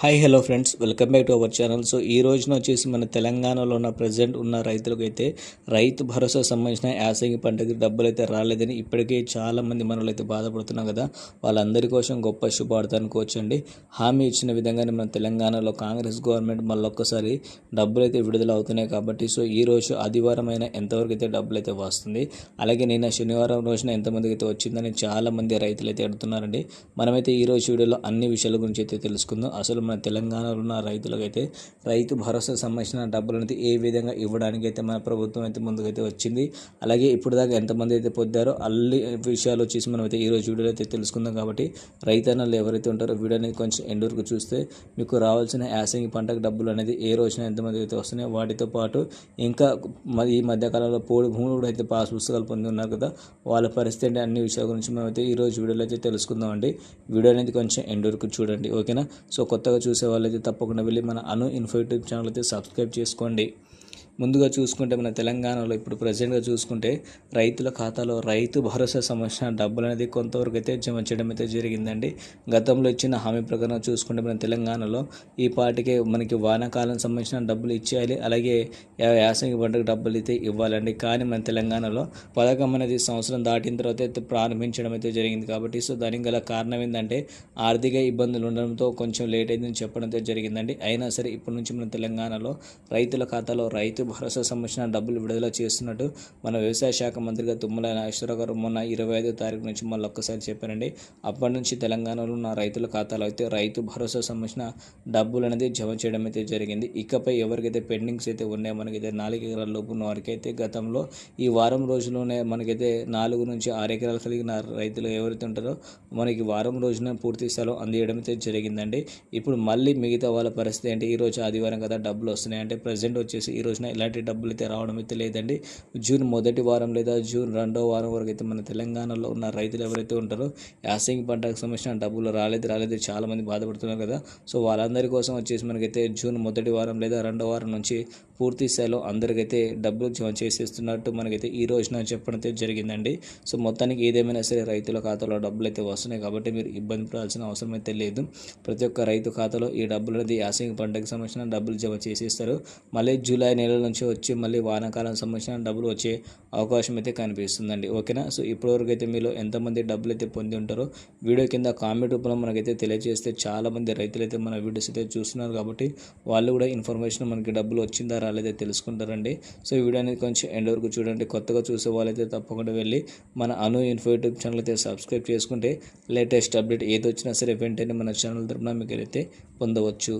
Hi hello friends welcome back to our channel so ఈ రోజున వచ్చేసి మన తెలంగాణలో ఉన్న ప్రజెంట్ ఉన్న రైతులకు అయితే రైతు భరోసా సంబంధించిన యాసంగి పంటకి డబ్బులు అయితే రాలేదని ఇప్పటికే చాలామంది మనలు అయితే బాధపడుతున్నాం కదా. వాళ్ళందరి కోసం గొప్ప శుభార్త అనుకోవచ్చండి హామీ ఇచ్చిన విధంగానే మన తెలంగాణలో కాంగ్రెస్ గవర్నమెంట్ మళ్ళొక్కసారి డబ్బులు అయితే విడుదల అవుతున్నాయి కాబట్టి సో ఈ రోజు ఆదివారం అయినా ఎంతవరకు అయితే డబ్బులు అయితే వస్తుంది అలాగే నిన్న శనివారం రోజున ఎంతమందికి అయితే వచ్చిందని చాలామంది రైతులు అయితే అడుగుతున్నారండి. మనమైతే ఈ రోజు వీడియోలో అన్ని విషయాల గురించి అయితే తెలుసుకుందాం. అసలు మన తెలంగాణలో ఉన్న రైతులకైతే రైతు భరోసా సంబంధించిన డబ్బులు అనేది ఏ విధంగా ఇవ్వడానికి అయితే మన ప్రభుత్వం అయితే ముందుకైతే వచ్చింది. అలాగే ఇప్పుడు దాకా ఎంతమంది అయితే పొందారో అల్లి విషయాలు వచ్చేసి మనం అయితే ఈరోజు వీడియోలో అయితే తెలుసుకుందాం కాబట్టి రైతన్నలు ఎవరైతే ఉంటారో వీడియో అనేది కొంచెం ఎండ్ వరకు చూస్తే మీకు రావాల్సిన యాసంగి పంటకు డబ్బులు అనేది ఏ రోజున ఎంతమంది అయితే వస్తున్నాయో వాటితో పాటు ఇంకా ఈ మధ్యకాలంలో పోడు భూములు కూడా అయితే పాస్ పుస్తకాలు పొంది ఉన్నారు కదా వాళ్ళ పరిస్థితి అంటే అన్ని విషయాల గురించి మనం అయితే ఈరోజు వీడియోలో అయితే తెలుసుకుందామండి. వీడియో అనేది కొంచెం ఎండ్ వరకు చూడండి. ఓకేనా? సో కొత్తగా చూసే వాళ్ళైతే తప్పకుండా వెళ్ళి మన అను ఇన్ఫో యూట్యూబ్ ఛానల్ అయితే సబ్స్క్రైబ్ చేసుకోండి. ముందుగా చూసుకుంటే మన తెలంగాణలో ఇప్పుడు ప్రజెంట్గా చూసుకుంటే రైతుల ఖాతాలో రైతు భరోసా సంబంధించిన డబ్బులు అనేది కొంతవరకు అయితే జమ చేయడం అయితే జరిగిందండి. గతంలో ఇచ్చిన హామీ ప్రకారం చూసుకుంటే మన తెలంగాణలో ఈ పాటికే మనకి వానాకాలం సంబంధించిన డబ్బులు ఇచ్చేయాలి. అలాగే యాసంగి పండుగ డబ్బులు అయితే ఇవ్వాలండి. కానీ మన తెలంగాణలో పథకం అనేది సంవత్సరం దాటిన తర్వాత అయితే ప్రారంభించడం అయితే జరిగింది కాబట్టి సో దానికి గల కారణం ఏంటంటే ఆర్థిక ఇబ్బందులు ఉండడంతో కొంచెం లేట్ అయిందని చెప్పడం అయితే జరిగిందండి. అయినా సరే ఇప్పటి నుంచి మన తెలంగాణలో రైతుల ఖాతాలో రైతు భరోసా సంబంధించిన డబ్బులు విడుదల చేస్తున్నట్టు మన వ్యవసాయ శాఖ మంత్రిగా తుమ్మల నాగేశ్వరరావు గారు మొన్న ఇరవై ఐదో తారీఖు నుంచి మళ్ళీ ఒక్కసారి చెప్పారండి. అప్పటి నుంచి తెలంగాణలో ఉన్న రైతుల ఖాతాలో అయితే రైతు భరోసా సంబంధించిన డబ్బులు అనేది జమ చేయడం అయితే జరిగింది. ఇకపై ఎవరికైతే పెండింగ్స్ అయితే ఉన్నాయో మనకైతే నాలుగు ఎకరాల లోపు ఉన్న వారికైతే గతంలో ఈ వారం రోజుల్లోనే మనకైతే నాలుగు నుంచి ఆరు ఎకరాలు కలిగిన రైతులు ఎవరైతే ఉంటారో మనకి వారం రోజున పూర్తి స్థలం అందియడం అయితే జరిగిందండి. ఇప్పుడు మళ్ళీ మిగతా వాళ్ళ పరిస్థితి ఏంటి? ఈరోజు ఆదివారం కదా డబ్బులు వస్తున్నాయి అంటే ప్రజెంట్ వచ్చేసి ఈ రోజున ఎలాంటి డబ్బులు అయితే రావడం అయితే లేదండి. జూన్ మొదటి వారం లేదా జూన్ రెండో వారం వరకు అయితే మన తెలంగాణలో ఉన్న రైతులు ఎవరైతే ఉంటారో యాసింగ్ పంటకు సంబంధించిన డబ్బులు రాలేదు రాలేదు చాలామంది బాధపడుతున్నారు కదా. సో వాళ్ళందరి కోసం వచ్చేసి మనకైతే జూన్ మొదటి వారం లేదా రెండో వారం నుంచి పూర్తి స్థాయిలో అందరికైతే డబ్బులు జమ చేసేస్తున్నట్టు మనకైతే ఈ రోజున చెప్పడం అయితే జరిగిందండి. సో మొత్తానికి ఏదేమైనా సరే రైతుల ఖాతాలో డబ్బులు అయితే వస్తున్నాయి కాబట్టి మీరు ఇబ్బంది పడాల్సిన అవసరం అయితే లేదు. ప్రతి ఒక్క రైతు ఖాతాలో ఈ డబ్బులు అనేది యాసింగ్ పంటకు సంబంధించిన డబ్బులు జమ చేసేస్తారు. మళ్ళీ జూలై నెల నుంచి వచ్చి మళ్ళీ వానాకాలం సంబంధించిన డబ్బులు వచ్చే అవకాశం అయితే కనిపిస్తుందండి. ఓకేనా? సో ఇప్పటివరకు అయితే మీలో ఎంతమంది డబ్బులు అయితే పొంది ఉంటారో వీడియో కింద కామెంట్ రూపంలో మనకైతే తెలియజేస్తే చాలామంది రైతులు అయితే మన వీడియోస్ అయితే చూస్తున్నారు కాబట్టి వాళ్ళు కూడా ఇన్ఫర్మేషన్ మనకి డబ్బులు వచ్చిందా రాలేదో తెలుసుకుంటారండి. సో ఈ వీడియో అనేది కొంచెం ఎండ్ వరకు చూడండి. కొత్తగా చూసే వాళ్ళైతే తప్పకుండా వెళ్ళి మన అను ఇన్ఫో యూట్యూబ్ ఛానల్ అయితే సబ్స్క్రైబ్ చేసుకుంటే లేటెస్ట్ అప్డేట్ ఏది వచ్చినా సరే వెంటనే మన ఛానల్ తరఫున మీకు అయితే పొందవచ్చు.